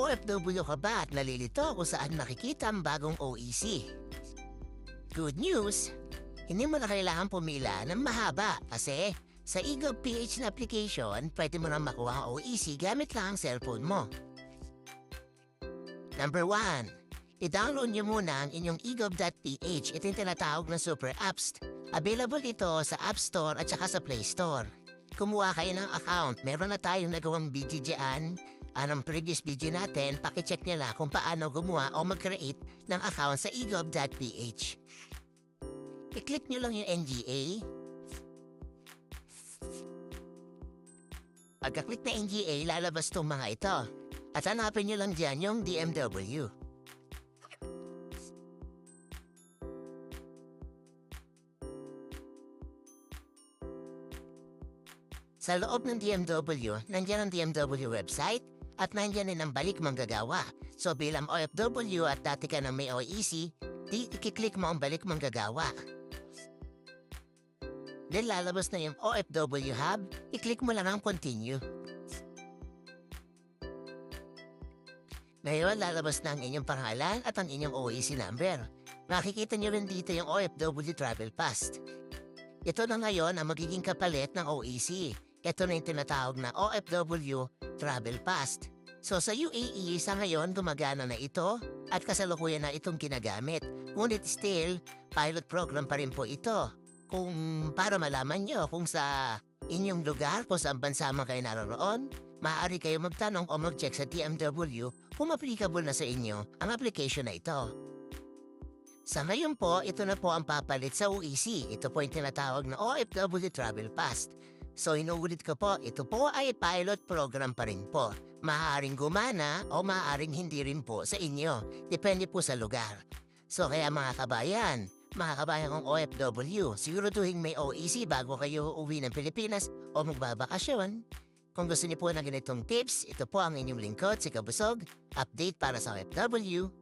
OFW ka ba at nalilito kung saan makikita ang bagong OEC? Good news! Hindi mo na kailangan pumila ng mahaba kasi sa eGov PH na application, pwede mo na makuha ang OEC gamit lang ang cellphone mo. Number 1. I-download nyo muna ang inyong egov.ph. Ito yung tinatawag na super apps. Available ito sa App Store at saka sa Play Store. Kumuha kayo ng account. Meron na tayong nagawang dyan. Anong previous video natin, pakicheck nila kung paano gumawa o mag-create ng account sa egov.ph. I-click nyo lang yung NGA. Pagka-click na NGA, lalabas tong mga ito. At hanapin nyo lang dyan yung DMW. Sa loob ng DMW, nandiyan ang DMW website at nandiyan din ang balik manggagawa. So bilang OFW at dati ka ng may OEC, di ikiklik mo ang balik manggagawa. Then lalabas na yung OFW hub, i-click mo lang ang continue. Ngayon, lalabas na ang inyong pangalan at ang inyong OEC number. Makikita niyo rin dito yung OFW Travel Pass. Ito na ngayon ang magiging kapalit ng OEC. Ito na yung tinatawag na OFW Travel Pass. So sa UAE, sa ngayon gumagana na ito at kasalukuyan na itong ginagamit. Ngunit still, pilot program pa rin po ito. Kung para malaman nyo kung sa inyong lugar kung saan bansa man kayo naroon, maaari kayo magtanong o mag-check sa TMW kung applicable na sa inyo ang application na ito. Sa ngayon po, ito na po ang papalit sa OEC. Ito po yung tinatawag na OFW Travel Pass. So inuulit ko po, ito po ay pilot program pa rin po. Maaaring gumana o maaaring hindi rin po sa inyo. Depende po sa lugar. So kaya mga kabayan, mga kabayan kong OFW, siguraduhin may OEC bago kayo uuwi ng Pilipinas o magbabakasyon. Kung gusto niyo po ng ganitong tips, ito po ang inyong lingkod si Kabusog, update para sa OFW.